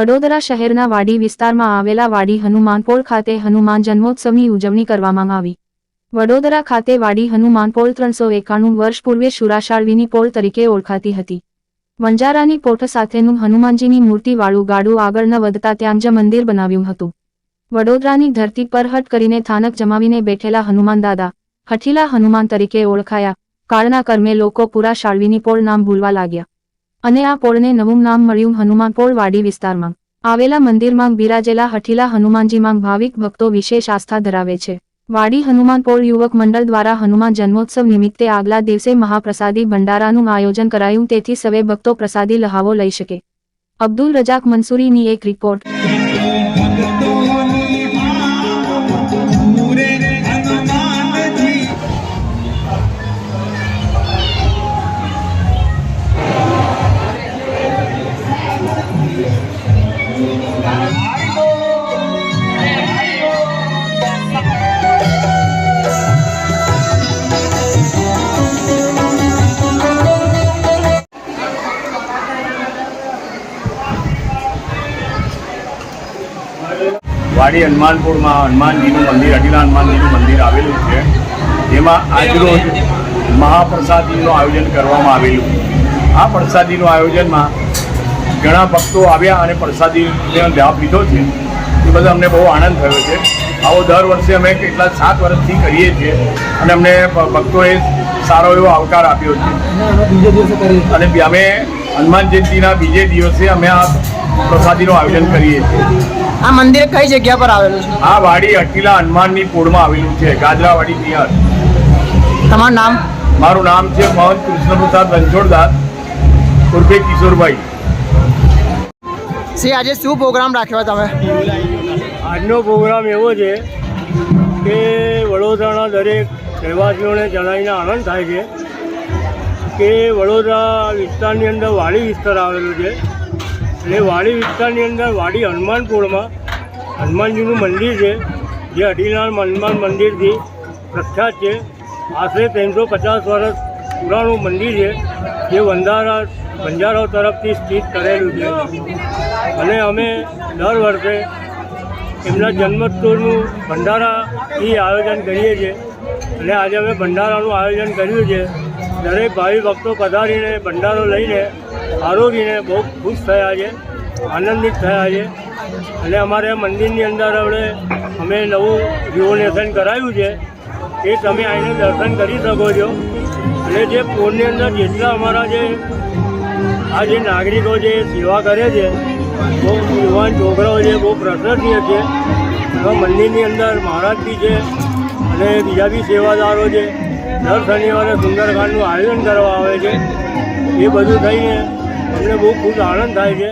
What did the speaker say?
વડોદરા શહેરના વાડી વિસ્તારમાં આવેલા વાડી હનુમાનપોળ ખાતે હનુમાન જન્મોત્સવની ઉજવણી કરવામાં આવી. વડોદરા ખાતે વાડી હનુમાનપોળ ત્રણસો એકાણું વર્ષ પૂર્વે શુરાશાળવીની પોળ તરીકે ઓળખાતી હતી. વંજારાની પોઠ સાથેનું હનુમાનજીની મૂર્તિવાળું ગાડું આગળ ન વધતા ત્યાં જ મંદિર બનાવ્યું હતું. વડોદરાની ધરતી પર હટ કરીને થાનક જમાવીને બેઠેલા હનુમાન દાદા, હઠીલા હનુમાન તરીકે ઓળખાયા. કાળના કર્મે લોકો પૂરા શાળવીની પોળ નામ ભૂલવા લાગ્યા. અને આ પોળને નવું નામ મળ્યું હનુમાન પોળ વાડી વિસ્તારમાં. આવેલા મંદિરમાં બિરાજેલા હઠીલા હનુમાનજીમાં ભાવિક ભક્તો વિશેષ આસ્થા ધરાવે છે. વાડી હનુમાન પોળ યુવક મંડળ દ્વારા હનુમાન જન્મોત્સવ નિમિત્તે આગલા દિવસે મહાપ્રસાદી ભંડારાનું આયોજન કરાયું તેથી સવે ભક્તો પ્રસાદી લહાવો લઈ શકે. અબ્દુલ રજાક મંસૂરીની એક રિપોર્ટ વાડી હનુમાનપુરમાં હનુમાનજીનું મંદિર અઢીલા હનુમાનજીનું મંદિર આવેલું છે. જેમાં આજરોજ મહાપ્રસાદીનું આયોજન કરવામાં આવેલું. આ પ્રસાદીનું આયોજનમાં ઘણા ભક્તો આવ્યા અને પ્રસાદીનો લાભ લીધો છે. એ બધા અમને બહુ આનંદ થયો છે. આવો દર વર્ષે અમે કેટલા સાત વર્ષથી કરીએ છીએ અને અમને ભક્તોએ સારો એવો આવકાર આપ્યો છે. અને અમે હનુમાન જયંતિના બીજે દિવસે અમે આ પ્રસાદીનું આયોજન કરીએ. આ મંદિર કઈ જગ્યા પર આવેલું છે? આ વાડી અટીલા હનુમાનની પોળમાં આવેલું છે ગાજરાવાડી નિયર તમારું નામ? મારું નામ છે મોહન કૃષ્ણપ્રસાદ રણછોડદાસ ઉર્ફે કિશોરભાઈ. શ્રી આજે શું પ્રોગ્રામ રાખ્યો તમે? આજનો પ્રોગ્રામ એવો છે કે વડોદરાના દરેક રહેવાસીઓને જણાવીને આનંદ થાય છે કે વડોદરા વિસ્તારની અંદર વાડી વિસ્તાર આવેલો છે. એટલે વાડી વિસ્તારની અંદર વાડી હનુમાનપુરમાં. હનુમાનજીનું મંદિર છે, જે અઢીલાલ હનુમાન મંદિરથી પ્રખ્યાત છે. આશરે ત્રણસો પચાસ વર્ષ પુરાણું મંદિર છે, જે વંધારા બંજારાઓ તરફથી સ્થિત કરેલું છે. અને અમે દર વર્ષે એમના જન્મોત્સવનું ભંડારાથી આયોજન કરીએ છીએ. અને આજે અમે ભંડારાનું આયોજન કર્યું છે. દરેક ભાવિ ભક્તો પધારીને ભંડારો લઈને આરોગીને બહુ ખુશ થયા છે, આનંદિત થયા છે. અને અમારે મંદિરની અંદર હવે અમે નવું રિવોલ્યુશન કરાયું છે. એ તમે આવીને દર્શન કરી શકો છો. અને જે પૂરની અંદર જેટલા અમારા જે આ જે નાગરિકો જે સેવા કરે છે, બહુ યુવાન છોકરાઓ છે, બહુ પ્રશંસનીય છે. મંદિરની અંદર મહારાજજી છે અને બીજા બી સેવાદારો છે. દર શનિવારે સુંદરકાંડનું આયોજન કરવા આવે છે. એ બધું થઈને અમને બહુ ખૂબ આનંદ થાય છે.